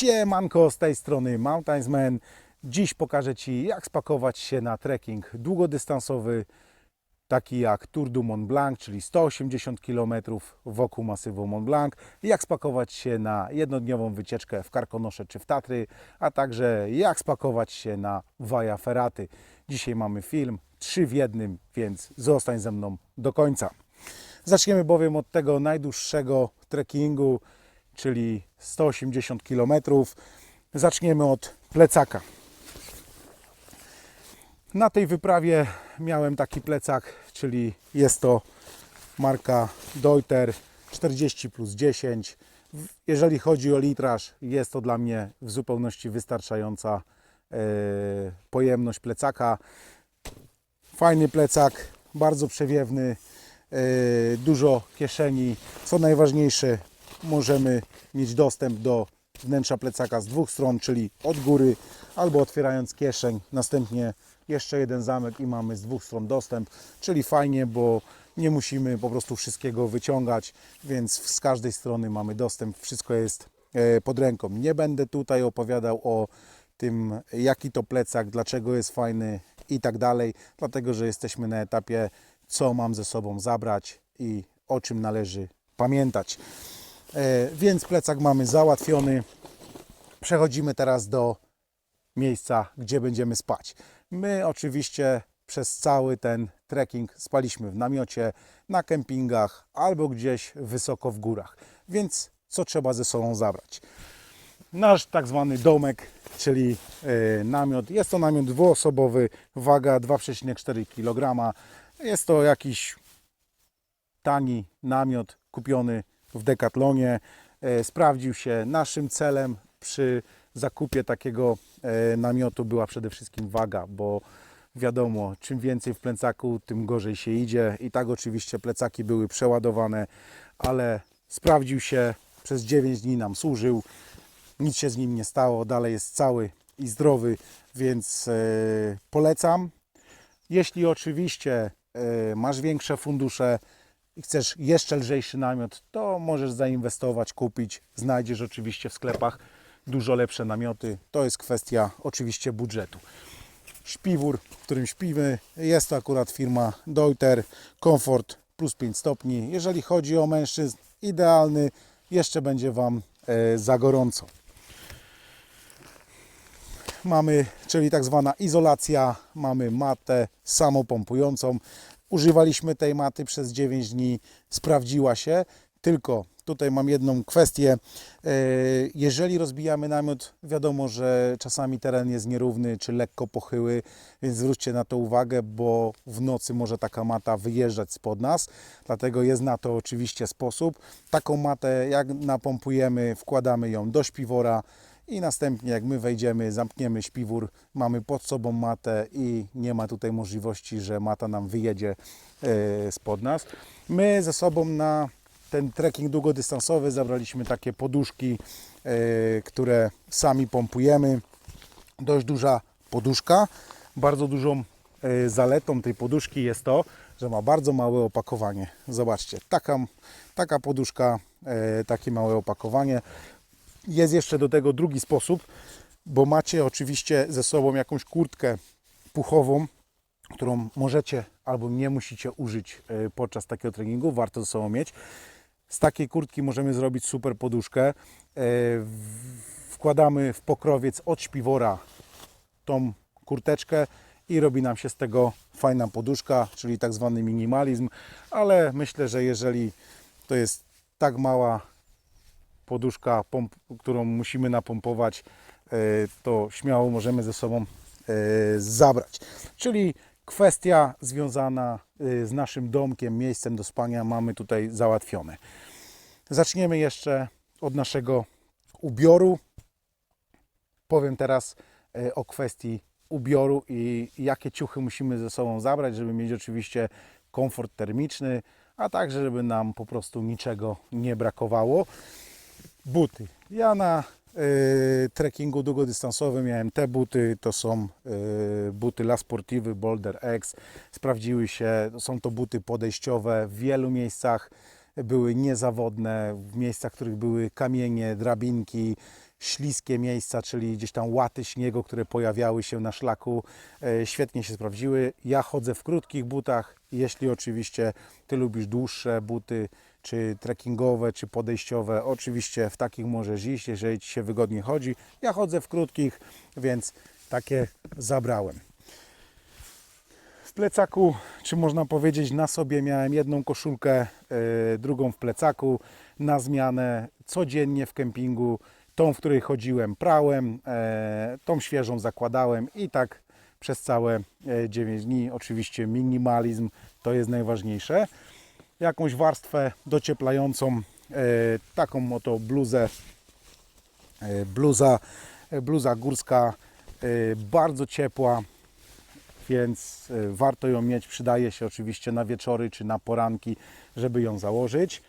Siemanko, z tej strony Mountainsman. Dziś pokażę Ci, jak spakować się na trekking długodystansowy, taki jak Tour du Mont Blanc, czyli 180 km wokół masywu Mont Blanc, jak spakować się na jednodniową wycieczkę w Karkonosze czy w Tatry, a także jak spakować się na Vaja Ferraty. Dzisiaj mamy film, trzy w jednym, więc zostań ze mną do końca. Zaczniemy bowiem od tego najdłuższego trekkingu, czyli 180 km. Zaczniemy od plecaka. Na tej wyprawie miałem taki plecak, czyli jest to marka Deuter 40 plus 10. Jeżeli chodzi o litraż, jest to dla mnie w zupełności wystarczająca e, pojemność plecaka. Fajny plecak, bardzo przewiewny, e, dużo kieszeni. Co najważniejsze, możemy mieć dostęp do wnętrza plecaka z dwóch stron, czyli od góry albo otwierając kieszeń, następnie jeszcze jeden zamek i mamy z dwóch stron dostęp, czyli fajnie, bo nie musimy po prostu wszystkiego wyciągać, więc z każdej strony mamy dostęp, wszystko jest e, pod ręką. Nie będę tutaj opowiadał o tym, jaki to plecak, dlaczego jest fajny i tak dalej, dlatego że jesteśmy na etapie, co mam ze sobą zabrać i o czym należy pamiętać. E, Więc plecak mamy załatwiony. Przechodzimy teraz do miejsca, gdzie będziemy spać. My oczywiście przez cały ten trekking spaliśmy w namiocie, na kempingach albo gdzieś wysoko w górach. Więc co trzeba ze sobą zabrać? Nasz tak zwany domek, czyli e, namiot. Jest to namiot dwuosobowy, waga 2,4 kg. Jest to jakiś tani namiot kupiony w Decathlonie. E, Sprawdził się. Naszym celem przy zakupie takiego e, namiotu była przede wszystkim waga, bo wiadomo, czym więcej w plecaku, tym gorzej się idzie. I tak oczywiście plecaki były przeładowane, ale sprawdził się. Przez 9 dni nam służył. Nic się z nim nie stało. Dalej jest cały i zdrowy, więc e, polecam. Jeśli oczywiście masz większe fundusze i chcesz jeszcze lżejszy namiot, to możesz zainwestować, kupić. Znajdziesz oczywiście w sklepach dużo lepsze namioty. To jest kwestia oczywiście budżetu. Śpiwór, w którym śpimy, jest to akurat firma Deuter Comfort plus 5 stopni. Jeżeli chodzi o mężczyzn, idealny, jeszcze będzie Wam e, za gorąco mamy, czyli tak zwana izolacja, mamy matę samopompującą. Używaliśmy tej maty przez 9 dni, sprawdziła się, tylko tutaj mam jedną kwestię. E, Jeżeli rozbijamy namiot, wiadomo, że czasami teren jest nierówny czy lekko pochyły, więc zwróćcie na to uwagę, bo w nocy może taka mata wyjeżdżać spod nas, dlatego jest na to oczywiście sposób. Taką matę, jak napompujemy, wkładamy ją do śpiwora, i następnie jak my wejdziemy, zamkniemy śpiwór, mamy pod sobą matę i nie ma tutaj możliwości, że mata nam wyjedzie e, spod nas. My ze sobą na ten trekking długodystansowy zabraliśmy takie poduszki, e, które sami pompujemy. Dość duża poduszka. Bardzo dużą e, zaletą tej poduszki jest to, że ma bardzo małe opakowanie. Zobaczcie, taka, taka poduszka, takie małe opakowanie. Jest jeszcze do tego drugi sposób, bo macie oczywiście ze sobą jakąś kurtkę puchową, którą możecie albo nie musicie użyć e, podczas takiego treningu, warto ze sobą mieć. Z takiej kurtki możemy zrobić super poduszkę. E, Wkładamy w pokrowiec od śpiwora tą kurteczkę i robi nam się z tego fajna poduszka, czyli tak zwany minimalizm, ale myślę, że jeżeli to jest tak mała poduszka, pomp, którą musimy napompować, e, to śmiało możemy ze sobą e, zabrać. Czyli kwestia związana e, z naszym domkiem, miejscem do spania mamy tutaj załatwione. Zaczniemy jeszcze od naszego ubioru. Powiem teraz o kwestii ubioru i jakie ciuchy musimy ze sobą zabrać, żeby mieć oczywiście komfort termiczny, a także żeby nam po prostu niczego nie brakowało buty. Ja na y, trekkingu długodystansowym miałem te buty, to są y, buty La Sportive Boulder X. Sprawdziły się, są to buty podejściowe. W wielu miejscach były niezawodne, w miejscach, w których były kamienie, drabinki. śliskie miejsca, czyli gdzieś tam łaty śniegu, które pojawiały się na szlaku, e, świetnie się sprawdziły. Ja chodzę w krótkich butach, jeśli oczywiście Ty lubisz dłuższe buty, czy trekkingowe, czy podejściowe, oczywiście w takich możesz iść, jeżeli Ci się wygodnie chodzi. Ja chodzę w krótkich, więc takie zabrałem. W plecaku, czy można powiedzieć na sobie miałem jedną koszulkę, e, drugą w plecaku na zmianę codziennie w kempingu. Tą, w której chodziłem, prałem, e, tą świeżą zakładałem i tak przez całe e, 9 dni. Oczywiście minimalizm to jest najważniejsze. Jakąś warstwę docieplającą, e, taką oto bluzę, e, bluza, e, bluza górska, bardzo ciepła, więc warto ją mieć. Przydaje się oczywiście na wieczory czy na poranki, żeby ją założyć.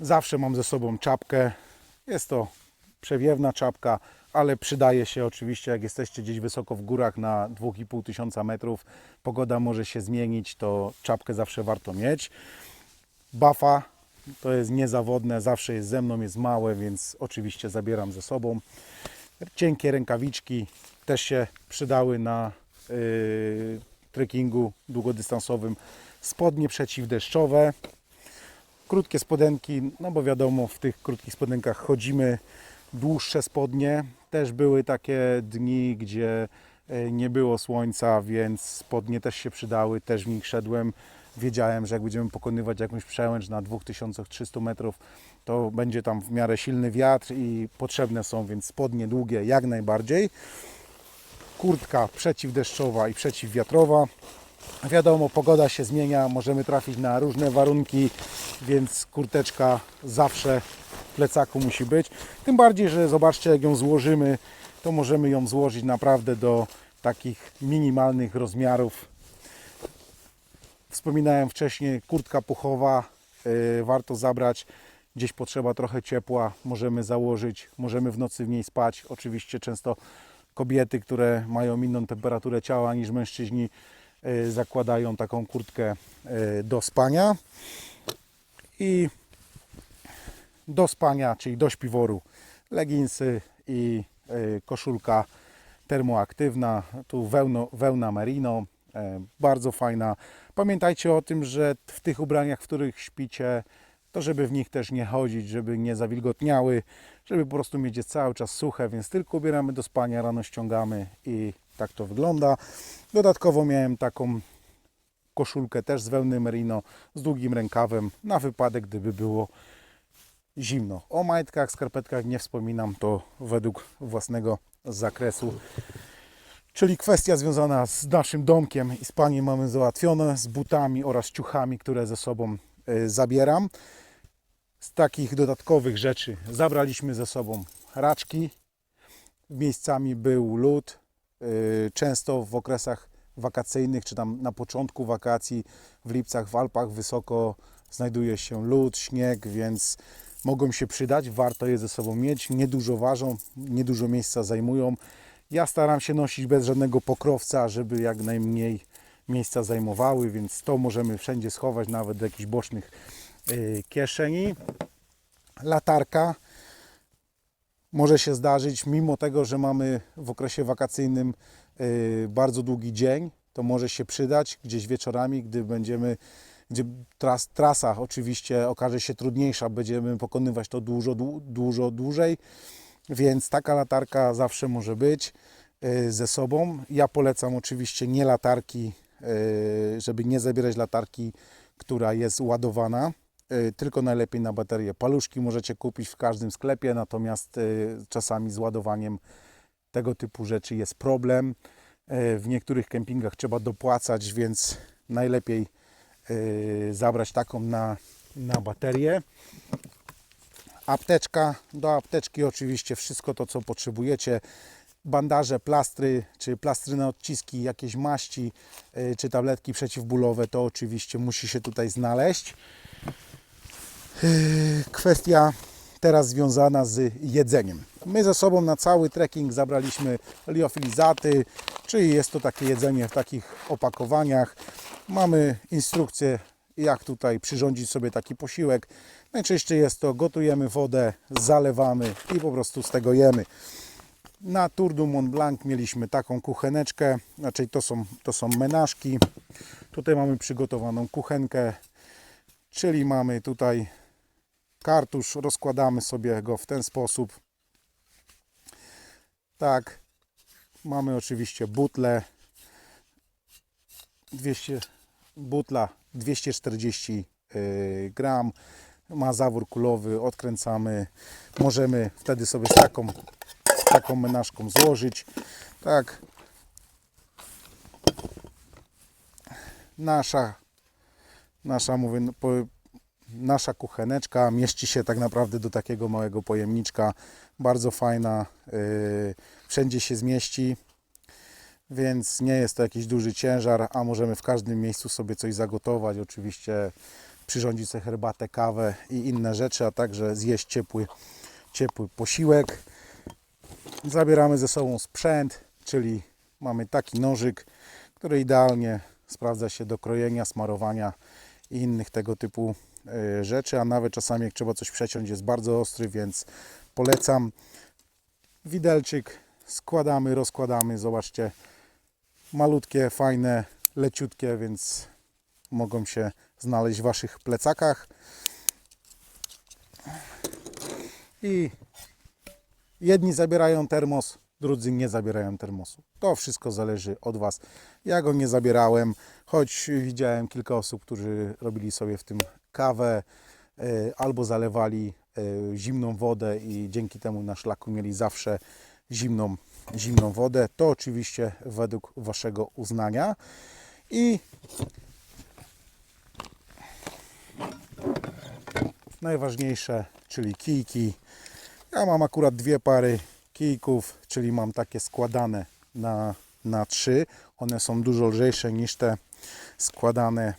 Zawsze mam ze sobą czapkę. Jest to przewiewna czapka, ale przydaje się oczywiście, jak jesteście gdzieś wysoko w górach na 2,5 tysiąca metrów, pogoda może się zmienić, to czapkę zawsze warto mieć. Bafa to jest niezawodne, zawsze jest ze mną, jest małe, więc oczywiście zabieram ze sobą. Cienkie rękawiczki też się przydały na yy, trekkingu długodystansowym. Spodnie przeciwdeszczowe, krótkie spodenki, no bo wiadomo, w tych krótkich spodenkach chodzimy. Dłuższe spodnie. Też były takie dni, gdzie e, nie było słońca, więc spodnie też się przydały. Też w nich szedłem. Wiedziałem, że jak będziemy pokonywać jakąś przełęcz na 2300 metrów, to będzie tam w miarę silny wiatr i potrzebne są, więc spodnie długie jak najbardziej. Kurtka przeciwdeszczowa i przeciwwiatrowa. Wiadomo, pogoda się zmienia, możemy trafić na różne warunki, więc kurteczka zawsze plecaku musi być. Tym bardziej, że zobaczcie, jak ją złożymy, to możemy ją złożyć naprawdę do takich minimalnych rozmiarów. Wspominałem wcześniej, kurtka puchowa, yy, warto zabrać. Gdzieś potrzeba trochę ciepła, możemy założyć, możemy w nocy w niej spać. Oczywiście często kobiety, które mają inną temperaturę ciała niż mężczyźni, y, zakładają taką kurtkę y, do spania. I do spania, czyli do śpiworu, leginsy i y, koszulka termoaktywna, tu wełno, wełna merino, e, bardzo fajna. Pamiętajcie o tym, że w tych ubraniach, w których śpicie, to żeby w nich też nie chodzić, żeby nie zawilgotniały, żeby po prostu mieć je cały czas suche, więc tylko ubieramy do spania, rano ściągamy i tak to wygląda. Dodatkowo miałem taką koszulkę też z wełny merino z długim rękawem na wypadek, gdyby było zimno. O majtkach, skarpetkach nie wspominam, to według własnego zakresu. Czyli kwestia związana z naszym domkiem i spaniem mamy załatwione, z butami oraz ciuchami, które ze sobą y, zabieram. Z takich dodatkowych rzeczy zabraliśmy ze sobą raczki. Miejscami był lód. Y, Często w okresach wakacyjnych, czy tam na początku wakacji w lipcach w Alpach wysoko znajduje się lód, śnieg, więc mogą się przydać. Warto je ze sobą mieć. Niedużo ważą, niedużo miejsca zajmują. Ja staram się nosić bez żadnego pokrowca, żeby jak najmniej miejsca zajmowały, więc to możemy wszędzie schować, nawet do jakichś bocznych y, kieszeni. Latarka może się zdarzyć, mimo tego, że mamy w okresie wakacyjnym y, bardzo długi dzień, to może się przydać gdzieś wieczorami, gdy będziemy, gdzie tras, trasa oczywiście okaże się trudniejsza, będziemy pokonywać to dużo, dużo dłużej, więc taka latarka zawsze może być y, ze sobą. Ja polecam oczywiście nie latarki, y, żeby nie zabierać latarki, która jest ładowana, y, tylko najlepiej na baterię. Paluszki możecie kupić w każdym sklepie, natomiast czasami z ładowaniem tego typu rzeczy jest problem. W niektórych kempingach trzeba dopłacać, więc najlepiej zabrać taką na, na baterię. Apteczka, do apteczki oczywiście wszystko to, co potrzebujecie. Bandaże, plastry, czy plastry na odciski, jakieś maści, y, czy tabletki przeciwbólowe, to oczywiście musi się tutaj znaleźć. Y, Kwestia teraz związana z jedzeniem. My ze sobą na cały trekking zabraliśmy liofilizaty, czyli jest to takie jedzenie w takich opakowaniach. Mamy instrukcję, jak tutaj przyrządzić sobie taki posiłek. Najczęściej jest to gotujemy wodę, zalewamy i po prostu z tego jemy. Na Tour du Mont Blanc mieliśmy taką kucheneczkę, znaczy to są, to są menażki. Tutaj mamy przygotowaną kuchenkę, czyli mamy tutaj kartusz, rozkładamy sobie go w ten sposób. Tak, mamy oczywiście butlę, 200, butla 240 y, gram, ma zawór kulowy, odkręcamy, możemy wtedy sobie z taką, z taką menażką złożyć, tak, nasza, nasza mówię, no, nasza kucheneczka mieści się tak naprawdę do takiego małego pojemniczka, bardzo fajna, y, wszędzie się zmieści, więc nie jest to jakiś duży ciężar, a możemy w każdym miejscu sobie coś zagotować, oczywiście przyrządzić sobie herbatę, kawę i inne rzeczy, a także zjeść ciepły, ciepły posiłek. Zabieramy ze sobą sprzęt, czyli mamy taki nożyk, który idealnie sprawdza się do krojenia, smarowania i innych tego typu rzeczy, a nawet czasami jak trzeba coś przeciąć jest bardzo ostry, więc polecam. Widelczyk składamy, rozkładamy, zobaczcie, malutkie, fajne, leciutkie, więc mogą się znaleźć w Waszych plecakach. I jedni zabierają termos, drudzy nie zabierają termosu. To wszystko zależy od Was. Ja go nie zabierałem, choć widziałem kilka osób, którzy robili sobie w tym kawę e, albo zalewali e, zimną wodę i dzięki temu na szlaku mieli zawsze zimną, zimną wodę. To oczywiście według Waszego uznania. I najważniejsze, czyli kijki. Ja mam akurat dwie pary kijków, czyli mam takie składane na, na trzy. One są dużo lżejsze niż te składane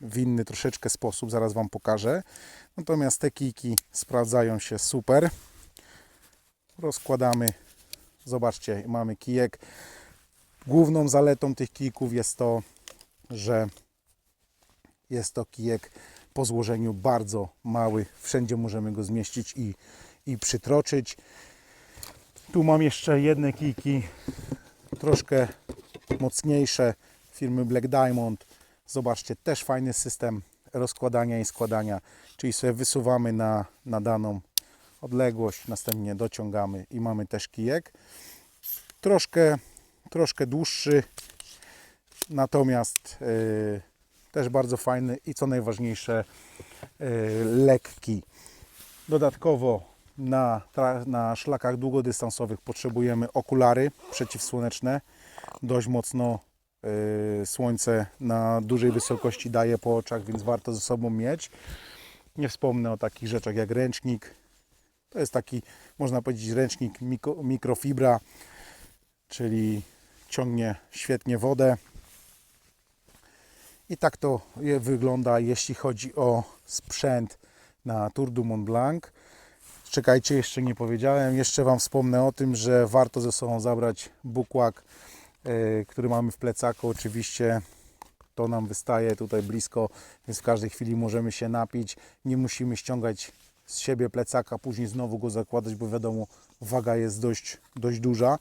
w inny troszeczkę sposób, zaraz Wam pokażę. Natomiast te kijki sprawdzają się super. Rozkładamy, zobaczcie, mamy kijek. Główną zaletą tych kijków jest to, że jest to kijek po złożeniu bardzo mały. Wszędzie możemy go zmieścić i, i przytroczyć. Tu mam jeszcze jedne kijki, troszkę mocniejsze firmy Black Diamond. Zobaczcie, też fajny system rozkładania i składania, czyli sobie wysuwamy na, na daną odległość, następnie dociągamy i mamy też kijek. Troszkę, troszkę dłuższy, natomiast yy, też bardzo fajny i co najważniejsze yy, lekki. Dodatkowo na, na szlakach długodystansowych potrzebujemy okulary przeciwsłoneczne. Dość mocno słońce na dużej wysokości daje po oczach, więc warto ze sobą mieć. Nie wspomnę o takich rzeczach jak ręcznik. To jest taki, można powiedzieć, ręcznik mikro, mikrofibra, czyli ciągnie świetnie wodę. I tak to wygląda, jeśli chodzi o sprzęt na Tour du Mont Blanc. Czekajcie, jeszcze nie powiedziałem. Jeszcze Wam wspomnę o tym, że warto ze sobą zabrać bukłak, który mamy w plecaku. Oczywiście to nam wystaje tutaj blisko, więc w każdej chwili możemy się napić. Nie musimy ściągać z siebie plecaka, później znowu go zakładać, bo wiadomo, waga jest dość, dość duża.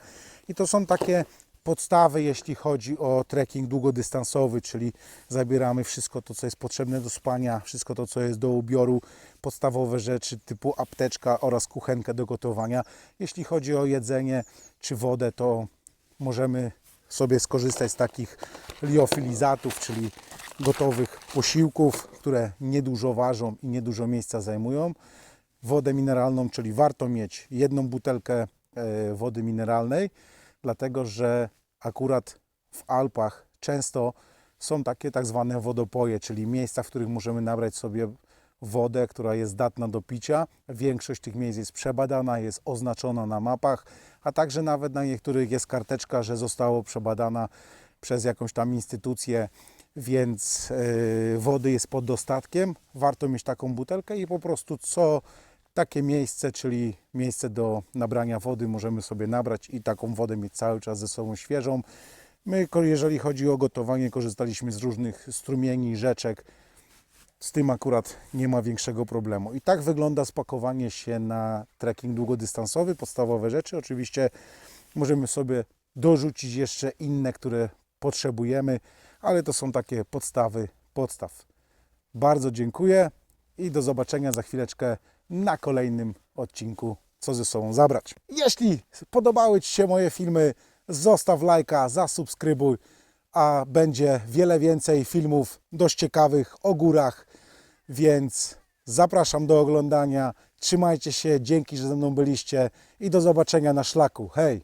I to są takie podstawy, jeśli chodzi o trekking długodystansowy, czyli zabieramy wszystko to, co jest potrzebne do spania, wszystko to, co jest do ubioru, podstawowe rzeczy typu apteczka oraz kuchenkę do gotowania. Jeśli chodzi o jedzenie czy wodę, to możemy sobie skorzystać z takich liofilizatów, czyli gotowych posiłków, które niedużo ważą i niedużo miejsca zajmują. Wodę mineralną, czyli warto mieć jedną butelkę e, wody mineralnej, dlatego że akurat w Alpach często są takie tak zwane wodopoje, czyli miejsca, w których możemy nabrać sobie wodę, która jest zdatna do picia. Większość tych miejsc jest przebadana, jest oznaczona na mapach, a także nawet na niektórych jest karteczka, że zostało przebadana przez jakąś tam instytucję, więc yy, wody jest pod dostatkiem. Warto mieć taką butelkę i po prostu co takie miejsce, czyli miejsce do nabrania wody możemy sobie nabrać i taką wodę mieć cały czas ze sobą świeżą. My, jeżeli chodzi o gotowanie, korzystaliśmy z różnych strumieni, rzeczek, z tym akurat nie ma większego problemu. I tak wygląda spakowanie się na trekking długodystansowy. Podstawowe rzeczy. Oczywiście możemy sobie dorzucić jeszcze inne, które potrzebujemy, ale to są takie podstawy podstaw. Bardzo dziękuję i do zobaczenia za chwileczkę na kolejnym odcinku Co ze sobą zabrać. Jeśli podobały Ci się moje filmy, zostaw lajka, zasubskrybuj, a będzie wiele więcej filmów dość ciekawych o górach, więc zapraszam do oglądania. Trzymajcie się, dzięki, że ze mną byliście i do zobaczenia na szlaku. Hej!